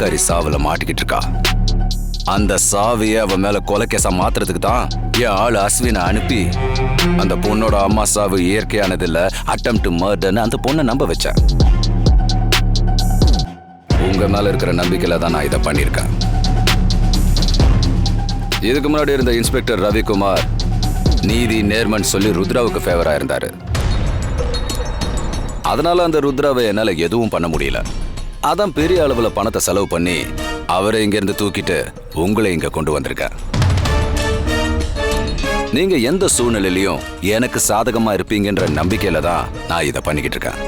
கொலக்காரி சாவுல மாட்டிக்கிட்டு இருக்கா. அந்த சாவியை அவன் மேல கொலைக்கேசா மாத்துறதுக்கு தான் என் ஆளு அஸ்வினை அனுப்பி அந்த பொண்ணோட அம்மா சாவு இயற்கையானது இல்ல அட்டம் டு மர்டர்னு அந்த பொண்ணை நம்ப வச்சேன். உங்க மேல இருக்கிற நம்பிக்கையில தான் நான் இதை பண்ணியிருக்கேன். இதுக்கு முன்னாடி இருந்த இன்ஸ்பெக்டர் ரவிக்குமார் நீதி நேர்மன் சொல்லி ருத்ராவுக்கு ஃபேவரா இருந்தாரு. அதனால அந்த ருத்ராவை என்னால எதுவும் பண்ண முடியல. அதான் பெரிய அளவில் பணத்தை செலவு பண்ணி அவரை இங்கேருந்து தூக்கிட்டு உங்களை இங்கே கொண்டு வந்திருக்கார் நீங்க எந்த சூழ்நிலையிலையும் எனக்கு சாதகமா இருப்பீங்கன்ற நம்பிக்கையில தான் நான் இதை பண்ணிக்கிட்டு இருக்கேன்.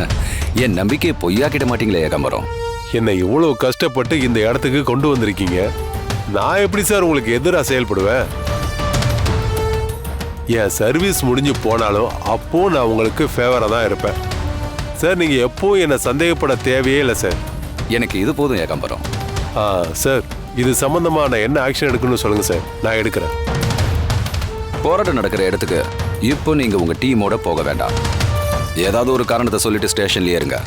என் நம்பிக்கையை பொய்யாக்கிட மாட்டீங்களே ஏகம்பரம். என்னை இவ்வளவு கஷ்டப்பட்டு இந்த இடத்துக்கு கொண்டு வந்திருக்கீங்க. நான் எப்படி சார் உங்களுக்கு எதிராக செயல்படுவேன்? என் சர்வீஸ் முடிஞ்சு போனாலும் அப்போ நான் உங்களுக்கு ஃபேவராக தான் இருப்பேன். சார் நீங்கள் எப்பவும் என்னை சந்தேகப்பட தேவையே இல்லை சார். எனக்கு இது போதும் ஏகம்பரம். ஆ சார் இது சம்பந்தமா நான் என்ன ஆக்ஷன் எடுக்கணும்னு சொல்லுங்க சார். நான் எடுக்கிறேன். போராட்டம் நடக்கிற இடத்துக்கு இப்போ நீங்க உங்க டீமோட போக வேண்டாம். ஏதாவது ஒரு காரணத்தை சொல்லிட்டு ஸ்டேஷன்லயே இருங்க.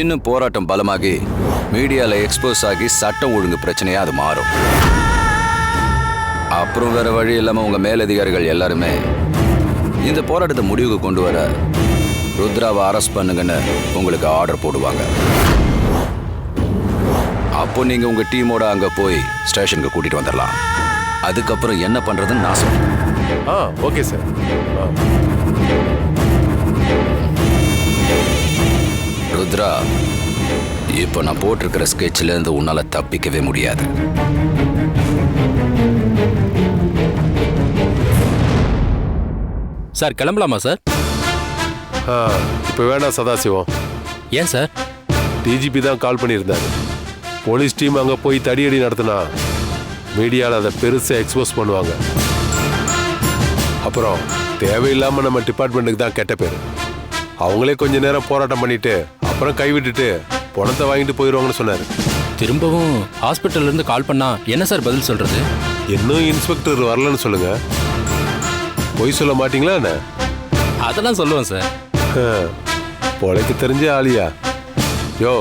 இன்னும் போராட்டம் பலமாகி மீடியால எக்ஸ்போஸ் ஆகி சட்டம் ஒழுங்கு பிரச்சனையா அது மாறும். அப்புறம் வேற வழி இல்லாம உங்க மேலதிகாரிகள் எல்லாருமே இந்த போராட்டத்தை முடிவுக்கு கொண்டு வர ருத்ராவை அரெஸ்ட் பண்ணுங்கன்னு உங்களுக்கு ஆர்டர் போடுவாங்க. அப்போ நீங்க உங்க டீமோட அங்க போய் ஸ்டேஷனுக்கு கூட்டிட்டு வந்துடலாம் அதுக்கப்புறம் என்ன பண்றதுன்னு நான் சொல்றேன். ஆ ஓகே சார் ருத்ரா இப்போ நான் போட்டிருக்கிற ஸ்கெட்ச்ல இருந்து உன்னால தப்பிக்கவே முடியாது. சார் கிளம்பலாமா சார்? இப்போ வேணாம் சதாசிவம். ஏன் சார்? டிஜிபி தான் கால் பண்ணியிருந்தாரு. போலீஸ் டீம் அங்கே போய் தடியடி நடத்தினா மீடியாவில் அதை பெருசாக எக்ஸ்போஸ் பண்ணுவாங்க. அப்புறம் தேவையில்லாமல் நம்ம டிபார்ட்மெண்ட்டுக்கு தான் கெட்ட பேர். அவங்களே கொஞ்ச நேரம் போராட்டம் பண்ணிட்டு அப்புறம் கைவிட்டுட்டு பணத்தை வாங்கிட்டு போயிடுவாங்கன்னு சொன்னார். திரும்பவும் ஹாஸ்பிட்டல்ல இருந்து கால் பண்ணா என்ன சார் பதில் சொல்றது? இன்னும் இன்ஸ்பெக்டர் வரலன்னு சொல்லுங்க. பொய் சொல்ல மாட்டீங்களா என்ன? அதெல்லாம் சொல்லுவேன் சார். பொழைக்கு தெரிஞ்ச ஆளியா? யோ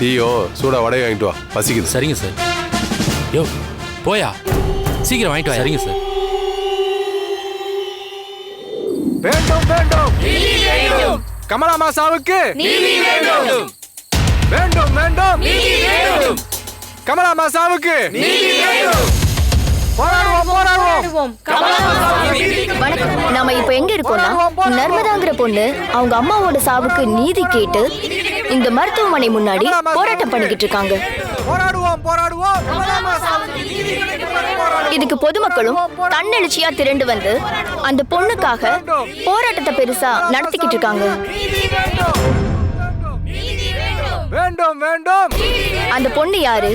டீயோ சூடா வடையை வாங்கிட்டு வா. பசிக்குது. சரிங்க சார். யோ போயா? சீக்கிரம் வாங்கிட்டு வா சரிங்க சார். வேண்டும் வேண்டும். கமலாமா சாவுக்கு வேண்டும். வேண்டும் கமலாமா சாவுக்கு போராடுவோம் போராடுவோம் வணக்கம் நாம இப்ப எங்க இருக்கோம்னா நர்மதாங்கிற பொண்ணு அவங்க அம்மாவோட சாவுக்கு நீதி கேட்டு இந்த மருத்துவமனை முன்னாடி போராட்டம் பண்ணிக்கிட்டு இருக்காங்க. இதுக்கு பொதுமக்களும் தன்னெழுச்சியா திரண்டு வந்து அந்த பொண்ணுக்காக போராட்டத்தை பெருசா நடத்திக்கிட்டு இருக்காங்க. வேண்டும். வேண்டும். அந்த பொண்ணு யாரு?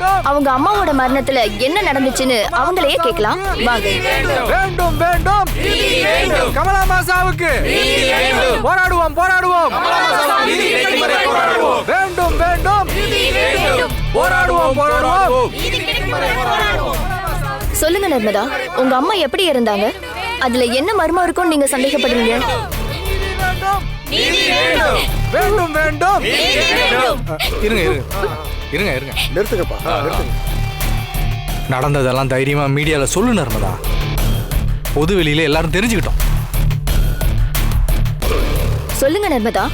அவங்க அம்மாவோட மரணத்துல என்ன நடந்துச்சுன்னு அவங்களையே கேட்கலாம். வாங்க. வேண்டும். வேண்டும் கமலாமா சாவுக்கு. போராடுவோம் போராடுவோம். வேண்டும். வேண்டும் போராடுவோம். போராடுவோம் சொல்லுங்க நர்மதா உங்க அம்மா எப்படி இருந்தாங்க? அதுல என்ன மர்மம் இருக்கும்னு நீங்க சந்தேகப்படுறீங்க? வேண்டும். வேண்டும் இருங்க இருங்க. இருங்க இருங்க. நிறுத்துக்கப்பா நடந்ததெல்லாம் தைரியமா மீடியால சொல்லு நர்மதா. பொது வெளியில எல்லாரும் தெரிஞ்சுக்கிட்டோம். சொல்லுங்க நர்மதா.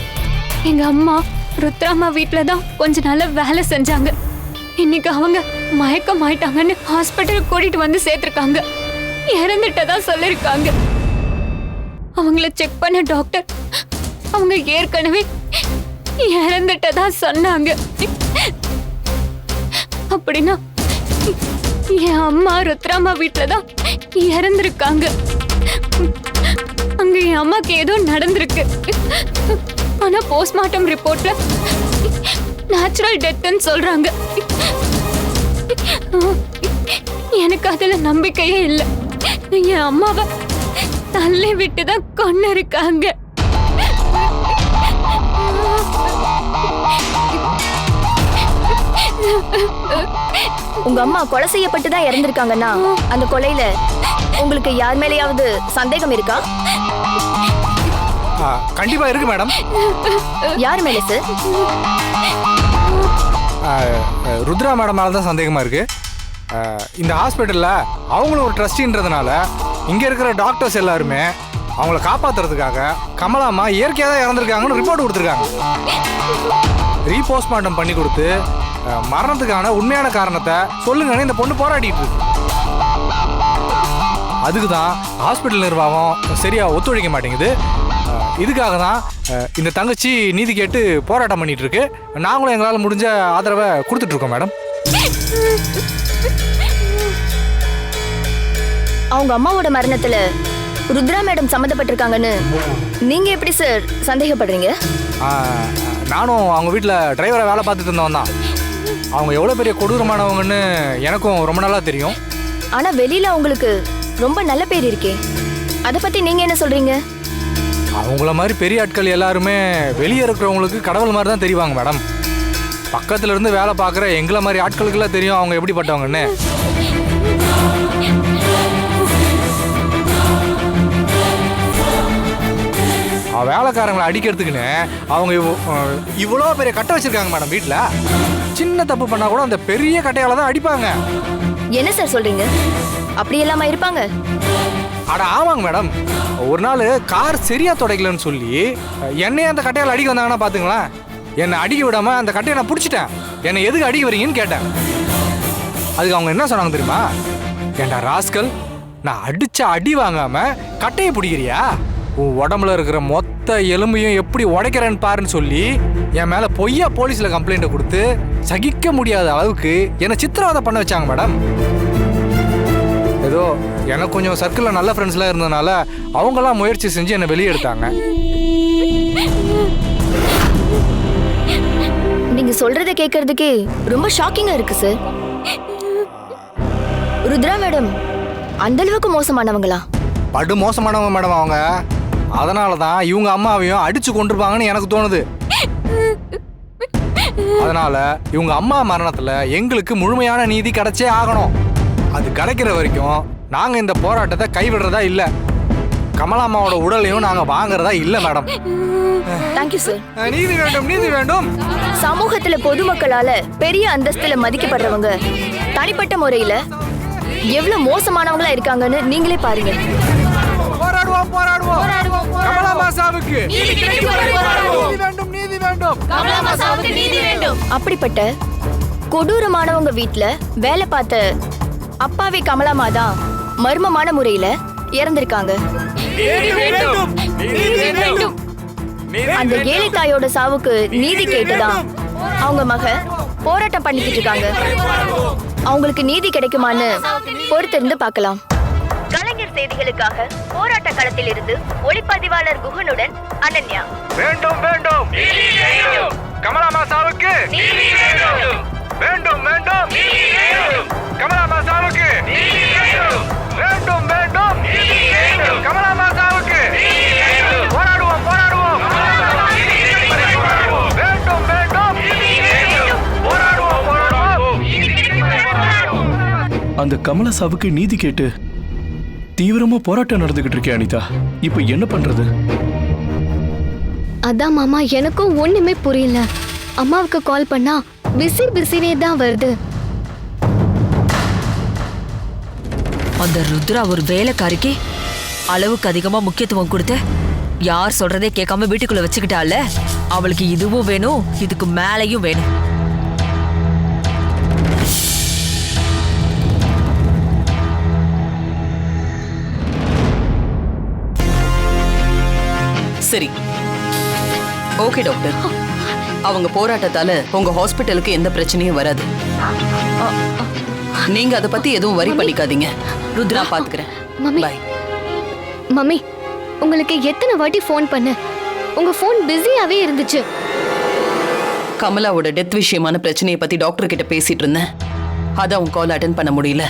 எங்க அம்மா ருத்ராமா வீட்ல தான் கொஞ்ச நாளா வேலை செஞ்சாங்க. இன்னைக்கு அவங்க மயக்கம் ஆயிட்டாங்கன்னு ஹாஸ்பிட்டல் கூட்டிட்டு வந்து சேர்த்திருக்காங்க. இறந்துட்டதா சொல்லிருக்காங்க. அவங்கள செக் பண்ண டாக்டர் அவங்க ஏற்கனவே இறந்துட்டதா சொன்னாங்க. அப்படின்னா என் அம்மா ருத்ராமா வீட்ல தான் இறந்திருக்காங்க. அங்க என் அம்மாக்கு ஏதோ நடந்திருக்கு. ஆனா போஸ்ட்மார்ட்டம் ரிப்போர்ட்ல நேச்சுரல் டெத்துன்னு சொல்றாங்க. எனக்கு அதுல நம்பிக்கையே இல்லை. என் அம்மாவை தள்ளி விட்டு தான் கொண்டு இருக்காங்க உங்க அம்மா கொலை செய்யப்பட்டு தான் இறந்திருக்காங்கன்னா அந்த கொலையில உங்களுக்கு யார் மேலேயாவது சந்தேகம் இருக்கா? ஆ, கண்டிப்பா இருக்கு மேடம். யார் மேல சார் ருத்ரா மேடம் மேல தான் சந்தேகமா இருக்கு. இந்த ஹாஸ்பிட்டல்ல அவங்களும் ஒரு ட்ரஸ்டின்றதுனால இங்க இருக்கிற டாக்டர்ஸ் எல்லாருமே அவங்கள காப்பாத்துறதுக்காக கமலாமா இயற்கையாக தான் இறந்துருக்காங்கன்னு ரிப்போர்ட் கொடுத்துருக்காங்க. ரீபோஸ்ட்மார்ட்டம் பண்ணி கொடுத்து மரணத்துக்கான உண்மையான காரணத்தை சொல்லுங்கன்னு இந்த பொண்ணு போராடிட்டு இருக்கு. அதுக்கு தான் ஹாஸ்பிட்டல் நிர்வாகம் சரியா ஒத்துழைக்க மாட்டேங்குது. இதுக்காக தான் இந்த தங்கச்சி நீதி கேட்டு போராட்டம் பண்ணிட்டு இருக்கு. நாங்களும் எங்களால் முடிஞ்ச ஆதரவை கொடுத்துட்டு இருக்கோம் மேடம். அவங்க அம்மாவோட மரணத்துல ருத்ரா மேடம் சம்மந்தப்பட்டிருக்காங்கன்னு நீங்க எப்படி சார் சந்தேகப்படுறீங்க? நானும் அவங்க வீட்டில் டிரைவரை வேலை பார்த்துட்டு இருந்தவன் தான் அவங்க எவ்வளோ பெரிய கொடூரமானவங்கன்னு எனக்கும் ரொம்ப நல்லா தெரியும். ஆனா வெளியில அவங்களுக்கு ரொம்ப நல்ல பேர் இருக்கே. அத பத்தி நீங்க என்ன சொல்றீங்க? அவங்கள மாதிரி பெரிய ஆட்கள் எல்லாருமே வெளியே இருக்கிறவங்களுக்கு கடவுள் மாதிரி தான் தெரிவாங்க மேடம். பக்கத்துல இருந்து வேலை பார்க்குற எங்களை மாதிரி ஆட்களுக்கெல்லாம் தெரியும் அவங்க எப்படிப்பட்டவங்கன்னு. வேலைக்காரங்களை அடிக்கிறதுக்குன்னு அவங்க இவ்வளோ பெரிய கட்டை வச்சிருக்காங்க மேடம் வீட்டில் சின்ன தப்பு பண்ணா கூட அந்த பெரிய கட்டையால தான் அடிப்பாங்க. என்ன சார் சொல்றீங்க? அப்படி எல்லாமா இருப்பாங்க. அட ஆமாங்க மேடம். ஒரு நாள் கார் சரியா துடைக்கலன்னு சொல்லி என்னைய அந்த கட்டையால் அடிக்க வந்தாங்கன்னா பாத்துங்களேன். என்னை அடிக்க விடாம அந்த கட்டையை நான் பிடிச்சிட்டேன். என்னை எதுக்கு அடிக்க வரீங்கன்னு கேட்டேன். அதுக்கு அவங்க என்ன சொன்னாங்க தெரியுமா? ஏண்டா ராஸ்கல் நான் அடிச்ச அடி வாங்காம கட்டையை பிடிக்கிறியா? உன் உடம்புல இருக்கிற மொத்த எலும்பையும் எப்படி உடைக்கிறேன்னு பாருன்னு சொல்லி என் மேல பொய்யா போலீஸ்ல கம்ப்ளைண்ட் கொடுத்து சகிக்க முடியாத அளவுக்கு என்னை சித்திரவதை பண்ண வச்சாங்க மேடம் ஏதோ எனக்கு கொஞ்சம் சர்க்கிளில் நல்ல ஃப்ரெண்ட்ஸ்லாம் இருந்ததுனால அவங்களாம் முயற்சி செஞ்சு என்னை வெளியே எடுத்தாங்க நீங்க சொல்றத கேட்கறதுக்கே ரொம்ப ஷாக்கிங்கா இருக்கு சார் ருத்ரா மேடம் அந்த அளவுக்கு மோசமானவங்களா? படு மோசமானவங்க மேடம் அவங்க. அதனால தான் இவங்க அம்மாவையும் அடிச்சு கொண்டிருப்பாங்கன்னு எனக்கு தோணுது. அதனால இவங்க அம்மா மரணத்துல எங்களுக்கு முழுமையான நீதி கிடைச்சே ஆகணும். அது கிடைக்கிற வரைக்கும் நாங்க இந்த போராட்டத்தை கைவிடுறதா இல்ல. கமலாம்மாவோட உடலையும் நாங்க வாங்குறதா இல்ல மேடம். தேங்க்யூ சார் நீதி வேண்டும் நீதி வேண்டும். சமூகத்துல பொதுமக்களால பெரிய அந்தஸ்துல மதிக்கப்படுறவங்க தனிப்பட்ட முறையில எவ்வளவு மோசமானவங்களா இருக்காங்கன்னு நீங்களே பாருங்க. போராடுவோம் போராடுவோம். கமலா மாசாவுக்கு. நீதி வேண்டும் நீதி வேண்டும். அப்படிப்பட்ட கொடூரமானவங்க வீட்ல வேலை பார்த்த அப்பாவி கமலாமா தான் மர்மமான முறையில இறந்திருக்காங்க. அந்த ஏழை தாயோட சாவுக்கு நீதி கேட்டுதான் அவங்க மக போராட்டம் பண்ணிக்கிட்டு இருக்காங்க. அவங்களுக்கு நீதி கிடைக்குமான்னு பொறுத்திருந்து பார்க்கலாம். செய்திகளுக்காக போராட்ட களத்தில் இருந்து ஒளிப்பதிவாளர் குகனுடன் அனன்யா. வேண்டும் வேண்டும். கமலா மாசாவுக்கு. வேண்டும். வேண்டும் கமலா மாசாவுக்கு. வேண்டும். வேண்டும் கமலா மாசாவுக்கு. போராடுவோம் போராடுவோம். வேண்டும். வேண்டும் போராடுவோம் போராடுவோம். அந்த கமலசாவுக்கு நீதி கேட்டு தீவிரமா போராட்டம் நடந்துகிட்டு இருக்கே அனிதா. இப்போ என்ன பண்றது? அதான் மாமா எனக்கும் ஒண்ணுமே புரியல. அம்மாவுக்கு கால் பண்ணா பிஸி பிஸினே தான் வருது. அந்த ருத்ரா ஒரு வேலைக்காரிக்கு அளவுக்கு அதிகமா முக்கியத்துவம் கொடுத்து யார் சொல்றதே கேட்காம வீட்டுக்குள்ள வச்சுக்கிட்டால? அவளுக்கு இதுவும் வேணும் இதுக்கு மேலையும் வேணும். சரி. ஓகே டாக்டர் அவங்க போராட்டத்தால உங்க ஹாஸ்பிட்டலுக்கு எந்த பிரச்சனையும் வராது. நீங்க அதை பத்தி எதுவும் வரி பண்ணிக்காதீங்க. ருத்ரா பாத்துக்கிறேன். பாய் மம்மி உங்களுக்கு எத்தனை வாட்டி ஃபோன் பண்ண? உங்க ஃபோன் பிஸியாவே இருந்துச்சு. கமலாவோட டெத் விஷயமான பிரச்சனையை பத்தி டாக்டர் கிட்ட பேசிட்டு இருந்தேன். அதான் உன் கால் அட்டன் பண்ண முடியல.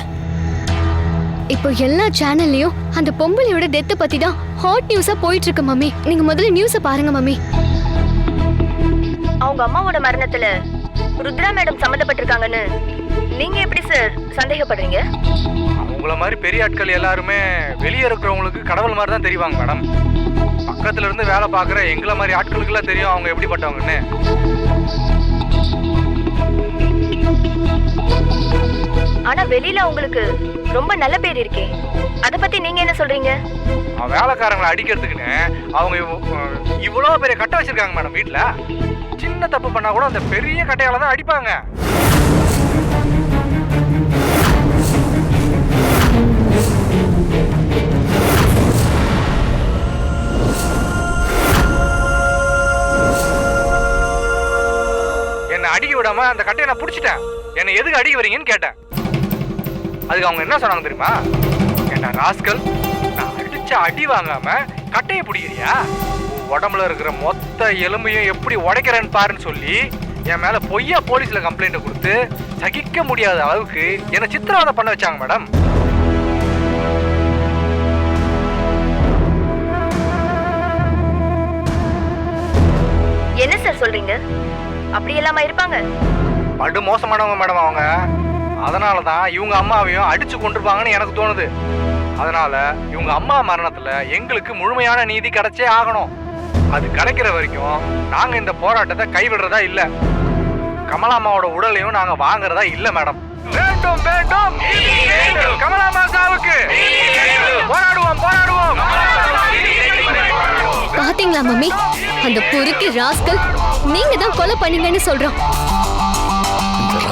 இப்போ எல்லா சேனல்லையும் அந்த பொம்பளையோட டெத்தை பத்தி தான் ஹாட் நியூஸா போயிட்டு இருக்கு மம்மி. நீங்க முதல்ல நியூஸை பாருங்க மம்மி. அவங்க அம்மாவோட மரணத்துல ருத்ரா மேடம் சம்மந்தப்பட்டிருக்காங்கன்னு நீங்க எப்படி சார் சந்தேகப்படுறீங்க? அவங்கள மாதிரி பெரிய ஆட்கள் எல்லாருமே வெளியே இருக்கிறவங்களுக்கு கடவுள் மாதிரி தான் தெரிவாங்க மேடம் பக்கத்துல இருந்து வேலை பார்க்குற எங்களை மாதிரி ஆட்களுக்கெல்லாம் தெரியும் அவங்க எப்படிப்பட்டவங்கன்னு. ஆனா வெளியில உங்களுக்கு ரொம்ப நல்ல பேர் இருக்கே. அத பத்தி நீங்க என்ன சொல்றீங்க? அவன் வேலைக்காரங்களை அடிக்கிறதுக்குன்னு அவங்க இவ்வளோ பெரிய கட்டை வச்சிருக்காங்க மேடம் வீட்டில் சின்ன தப்பு பண்ணா கூட அந்த பெரிய கட்டையால தான் அடிப்பாங்க. என்னை அடிக்க விடாம அந்த கட்டையை நான் பிடிச்சிட்டேன். என்னை எதுக்கு அடிக்க வரீங்கன்னு கேட்டேன். அதுக்கு அவங்க என்ன சொன்னாங்க தெரியுமா? ஏண்டா ராஸ்கல் நான் அடிச்ச அடி வாங்காம கட்டையை பிடிக்கிறியா? உடம்புல இருக்கிற மொத்த எலும்பையும் எப்படி உடைக்கிறேன்னு பாருன்னு சொல்லி என் மேல பொய்யா போலீஸ்ல கம்ப்ளைண்ட் கொடுத்து சகிக்க முடியாத அளவுக்கு என்னை சித்திரவதை பண்ண வச்சாங்க மேடம். என்ன சார் சொல்றீங்க? அப்படி எல்லாமா இருப்பாங்க. படு மோசமானவங்க மேடம் அவங்க. அதனால தான் இவங்க அம்மாவையும் அடிச்சு கொண்டிருப்பாங்கன்னு எனக்கு தோணுது. அதனால இவங்க அம்மா மரணத்துல எங்களுக்கு முழுமையான நீதி கிடைச்சே ஆகணும். அது கிடைக்கிற வரைக்கும் நாங்க இந்த போராட்டத்தை கைவிடுறதா இல்ல. கமலாமாவோட உடலையும் நாங்க வாங்குறதா இல்ல மேடம். வேண்டும் வேண்டும். கமலாமா சாவுக்கு. போராடுவோம் போராடுவோம். பாத்தீங்களா மம்மி? அந்த பொறுக்கி ராஸ்கல் நீங்க தான் கொலை பண்ணீங்கன்னு சொல்றான்.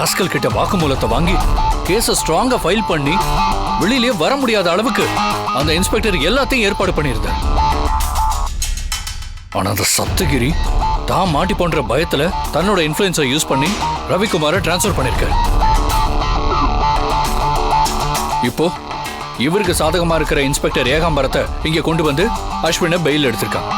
ராஸ்கல் கிட்ட வாக்குமூலத்தை வாங்கி கேஸ ஸ்ட்ராங்கா ஃபைல் பண்ணி வெளியிலே வர முடியாத அளவுக்கு அந்த இன்ஸ்பெக்டர் எல்லாத்தையும் ஏற்பாடு பண்ணியிருந்தார். ஆனா அந்த சப்தகிரி தான் மாட்டி போன்ற பயத்துல தன்னோட இன்ஃபுளுன்ஸை யூஸ் பண்ணி ரவிக்குமாரை டிரான்ஸ்ஃபர் பண்ணிருக்காரு இப்போ இவருக்கு சாதகமா இருக்கிற இன்ஸ்பெக்டர் ஏகாம்பரத்தை இங்க கொண்டு வந்து அஸ்வினை பெயில் எடுத்திருக்கான்.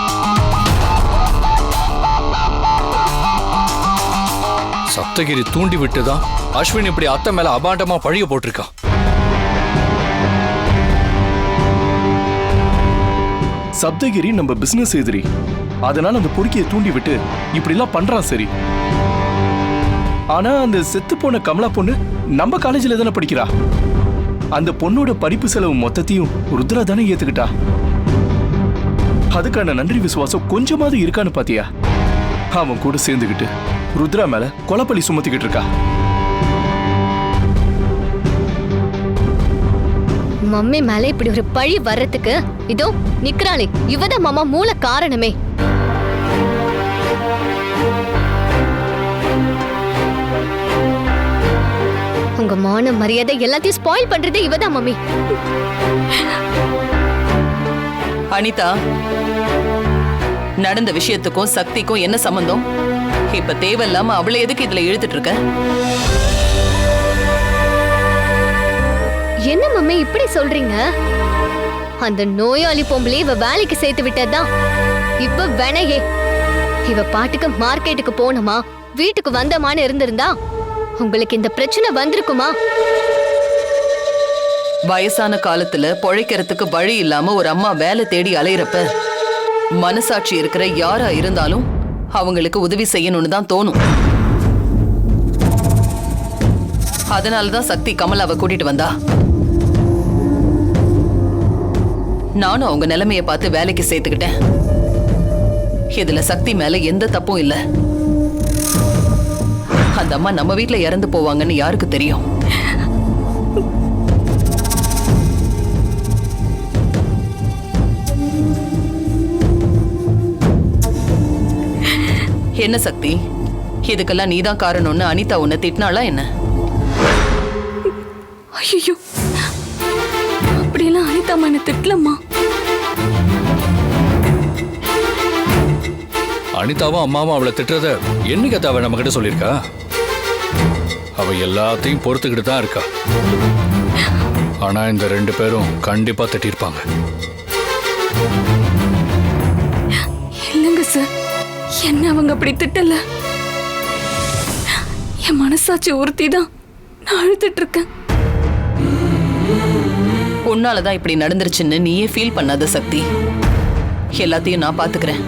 சப்தகிரி தூண்டி விட்டுதான் அஸ்வின் இப்படி அத்தை மேல அபாண்டமா பழிய போட்டிருக்கான் சப்தகிரி நம்ம பிசினஸ் எதிரி. அதனால அந்த பொறுக்கியை தூண்டி விட்டு இப்படிலாம் பண்றான் சரி. ஆனா அந்த செத்து போன கமலா பொண்ணு நம்ம காலேஜில் தானே படிக்கிறா. அந்த பொண்ணோட படிப்பு செலவு மொத்தத்தையும் ருத்ரா தானே ஏத்துக்கிட்டா. அதுக்கான நன்றி விசுவாசம் கொஞ்சமாவது இருக்கான்னு பாத்தியா? அவன் கூட சேர்ந்துக்கிட்டு ருத்ரா மேல கொலப்பலி சுமத்திக்கிட்டு இருக்கா. மம்மி மேல இப்படி ஒரு பழி வர்றதுக்கு இதோ நிக்கிறாளே இவதான் மாமா மூல காரணமே. உங்க மான மரியாதை எல்லாத்தையும் ஸ்பாயில் பண்றது இவதான் மம்மி. அனிதா நடந்த விஷயத்துக்கும் சக்திக்கும் என்ன சம்பந்தம்? இப்ப தேவையில்லாம அவளை எதுக்கு இதுல இழுத்துட்டு இருக்க? என்ன மம்மி இப்படி சொல்றீங்க? அந்த நோயாளி பொம்பளை இவ வேலைக்கு சேர்த்து விட்டதுதான். இப்ப வேணையே இவ பாட்டுக்கு மார்க்கெட்டுக்கு போனோமா வீட்டுக்கு வந்தமான்னு இருந்திருந்தா உங்களுக்கு இந்த பிரச்சனை வந்திருக்குமா? வயசான காலத்துல பொழைக்கிறதுக்கு வழி இல்லாம ஒரு அம்மா வேலை தேடி அலையிறப்ப மனசாட்சி இருக்கிற யாரா இருந்தாலும் அவங்களுக்கு உதவி செய்யணும்னு தான் தோணும். அதனால தான் சக்தி கமலாவை கூட்டிட்டு வந்தா. நானும் அவங்க நிலைமையை பார்த்து வேலைக்கு சேர்த்துக்கிட்டேன். இதுல சக்தி மேல எந்த தப்பும் இல்லை. அந்த அம்மா நம்ம வீட்டில் இறந்து போவாங்கன்னு யாருக்கு தெரியும்? என்ன சக்தி? இதுக்கெல்லாம் நீதான் காரணம்னு அனிதா உன்னை திட்டினாளா என்ன? ஐயோ அப்படியெல்லாம் அனிதா மன திட்டலம்மா. அனிதாவும் அம்மாவும் அவளை திட்டுறத என்னைக்கு அவ நம்ம கிட்ட சொல்லியிருக்கா? அவ எல்லாத்தையும் பொறுத்துக்கிட்டு தான் இருக்கா. ஆனா இந்த ரெண்டு பேரும் கண்டிப்பா திட்டிருப்பாங்க. என்ன அவங்க அப்படி திட்டல என் மனசாட்சி ஒருத்தி தான் நான் அழுதுட்டு இருக்கேன் உன்னாலதான் இப்படி நடந்துருச்சுன்னு நீயே ஃபீல் பண்ணாத சக்தி எல்லாத்தையும் நான் பாத்துக்கிறேன்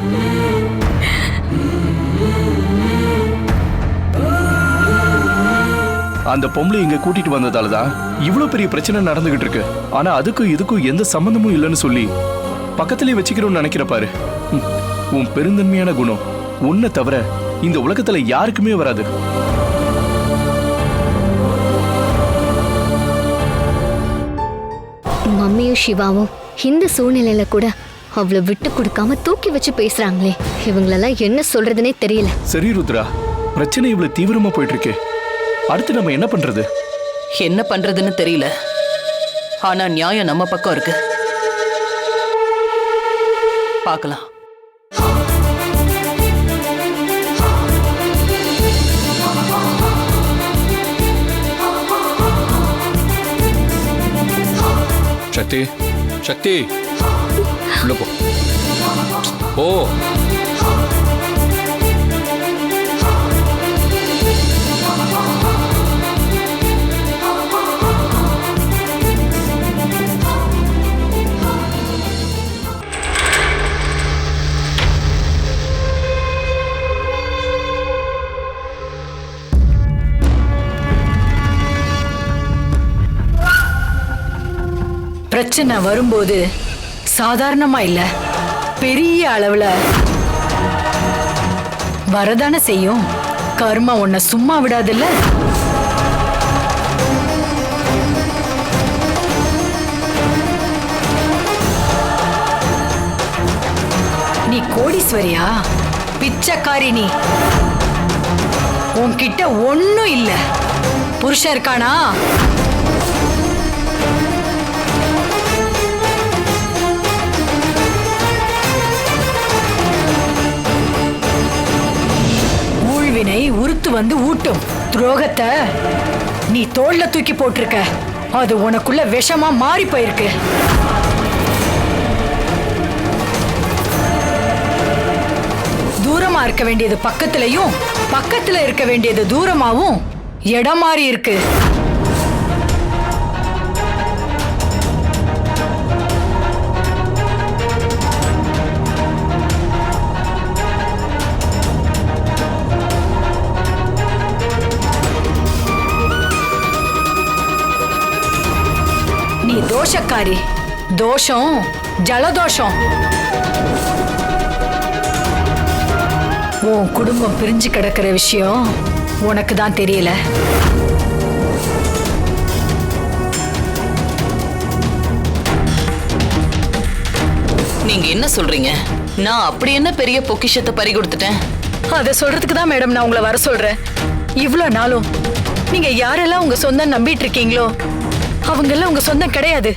அந்த பொம்பளை இங்க கூட்டிட்டு வந்ததால தான் இவ்வளவு பெரிய பிரச்சனை நடந்துகிட்டு இருக்கு ஆனா அதுக்கும் இதுக்கும் எந்த சம்பந்தமும் இல்லைன்னு சொல்லி பக்கத்திலே வச்சுக்கிறோம்னு நினைக்கிற பாரு ம், உன் பெருந்தன்மையான குணம் உன்னை தவிர இந்த உலகத்துல யாருக்குமே வராது. மம்மியும் சிவாவும் இந்த சூழ்நிலையில கூட அவ்வளவு விட்டு கொடுக்காம தூக்கி வச்சு பேசுறாங்களே. இவங்களெல்லாம் என்ன சொல்றதுனே தெரியல. சரி ருத்ரா. பிரச்சனை இவ்வளவு தீவிரமா போயிட்டு இருக்கே அடுத்து நம்ம என்ன பண்றது? என்ன பண்றதுன்னு தெரியல. ஆனா நியாயம் நம்ம பக்கம் இருக்கு. பார்க்கலாம். சக்தி சக்தி உள்ள போ ஓ பிரச்சனை வரும்போது சாதாரணமா இல்ல. பெரிய அளவுல வரதானே செய்யும். கர்மா உன்னை சும்மா விடாதுல்ல? நீ கோடீஸ்வரியா? பிச்சைக்காரி நீ. உன்கிட்ட ஒன்னும் இல்ல. புருஷன் இருக்கானா? உன்னை உறுத்து வந்து ஊட்டும். துரோகத்தை நீ தோல்ல தூக்கி போட்டிருக்க. அது உனக்குள்ள விஷமா மாறி போயிருக்கு. தூரமா இருக்க வேண்டியது பக்கத்துலயும் பக்கத்துல இருக்க வேண்டியது தூரமாவும் இடம் மாறி இருக்கு. தோஷக்காரி தோஷம் ஜலதோஷம் உன் குடும்பம் பிரிஞ்சு கிடக்கிற விஷயம் உனக்கு தான் தெரியல நீங்க என்ன சொல்றீங்க? நான் அப்படி என்ன பெரிய பொக்கிஷத்தை பறி கொடுத்துட்டேன்? அதை சொல்றதுக்கு தான் மேடம் நான் உங்களை வர சொல்றேன். இவ்வளோ நாளும் நீங்க யாரெல்லாம் உங்க சொந்தம் நம்பிட்டு இருக்கீங்களோ அவங்க எல்லாம் உங்க சொந்தம் கிடையாது.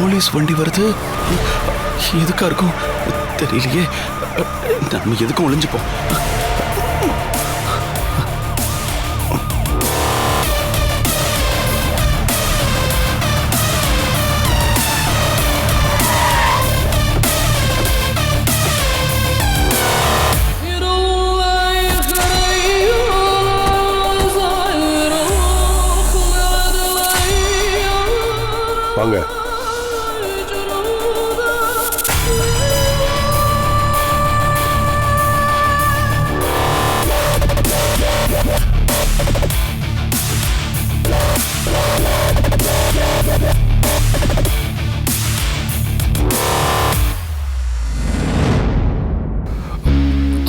போலீஸ் வண்டி வருது. எதுக்கா இருக்கும்? தெரியலையே. நம்ம எதுக்கும் ஒளிஞ்சுப்போம். வாங்க.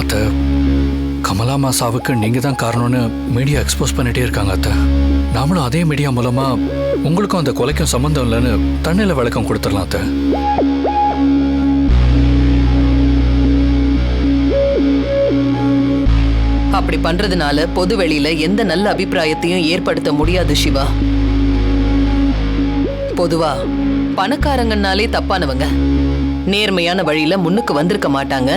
அத்தை கமலாமா சாவுக்கு நீங்கள் தான் காரணம்னு மீடியா எக்ஸ்போஸ் பண்ணிகிட்டே இருக்காங்க அத்தை. நாமளும் அதே மீடியா மூலமா உங்களுக்கும் அந்த கொலைக்கும் சம்மந்தம் இல்லைன்னு தண்ணில விளக்கம் கொடுத்துடலாம் அத்தை. அப்படி பண்றதுனால பொது வெளியில எந்த நல்ல அபிப்பிராயத்தையும் ஏற்படுத்த முடியாது சிவா. பொதுவா பணக்காரங்கனாலே தப்பானவங்க. நேர்மையான வழியில முன்னுக்கு வந்திருக்க மாட்டாங்க.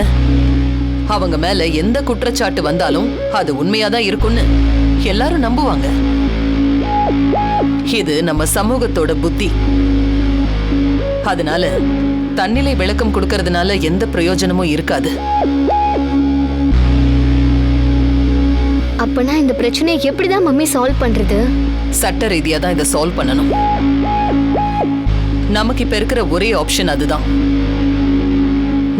அவங்க மேல எந்த குற்றச்சாட்டு வந்தாலும் அது உண்மையாதான் இருக்கும்னு எல்லாரும் நம்புவாங்க. இது நம்ம சமூகத்தோட புத்தி. அதனால தன்னிலை விளக்கம் கொடுக்கறதுனால எந்த பிரயோஜனமும் இருக்காது. அப்பனா இந்த பிரச்சனையை எப்படிதான் மம்மி சால்வ் பண்றது? சட்ட ரீதியா தான் இதை சால்வ் பண்ணணும். நமக்கு இப்ப இருக்கிற ஒரே ஆப்ஷன் அதுதான்.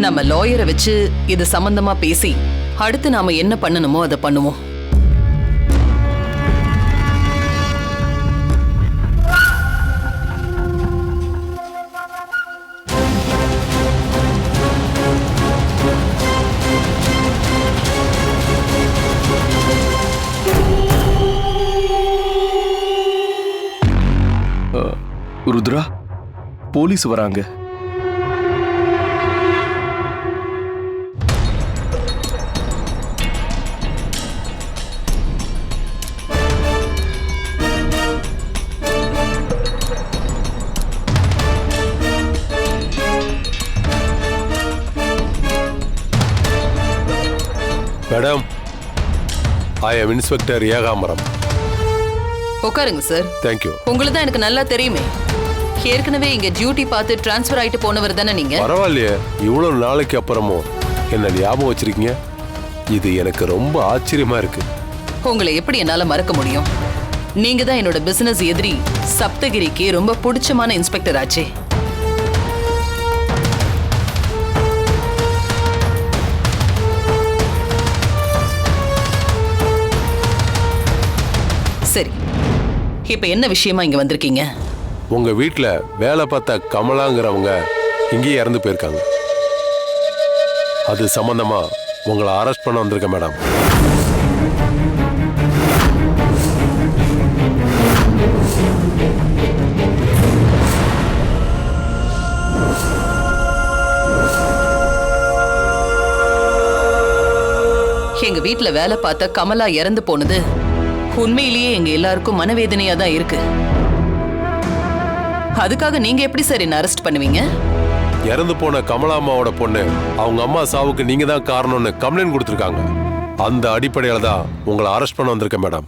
நம்ம லாயரை வச்சு இது சம்பந்தமா பேசி அடுத்து நாம என்ன பண்ணணுமோ அதை பண்ணுவோம். ருத்ரா போலீஸ் வராங்க. Madam I am inspector Ekambaram. உட்காருங்க சார் தேங்க்யூ உங்களுக்கு தான் எனக்கு நல்லா தெரியுமே. ஏற்கனவே இங்க டியூட்டி பார்த்து டிரான்ஸ்ஃபர் ஆயிட்டு போனவர் தானே நீங்க? பரவாயில்லையே. இவ்வளவு நாளைக்கு அப்புறமும் என்ன ஞாபகம் வச்சிருக்கீங்க? இது எனக்கு ரொம்ப ஆச்சரியமா இருக்கு. உங்களை எப்படி என்னால மறக்க முடியும்? நீங்க தான் என்னோட பிசினஸ் எதிரி. சப்தகிரிக்கு ரொம்ப பிடிச்சமான இன்ஸ்பெக்டர் ஆச்சே. சரி. இப்ப என்ன விஷயமா இங்க வந்திருக்கீங்க? உங்கள் வீட்டில் வேலை பார்த்த கமலாங்கிறவங்க இங்கேயே இறந்து போயிருக்காங்க. அது சம்மந்தமாக உங்களை அரெஸ்ட் பண்ண வந்திருக்கேன் மேடம் எங்க வீட்டில் வேலை பார்த்த கமலா இறந்து போனது உண்மையிலேயே எங்க எல்லாருக்கும் மனவேதனையா தான் இருக்கு. அதுக்காக நீங்க எப்படி சார் என்ன அரெஸ்ட் பண்ணுவீங்க? இறந்து போன கமலா அம்மாவோட பொண்ணு அவங்க அம்மா சாவுக்கு நீங்க தான் காரணம்னு கம்ப்ளைண்ட் கொடுத்துருக்காங்க. அந்த அடிப்படையில தான் உங்களை அரெஸ்ட் பண்ண வந்திருக்கேன் மேடம்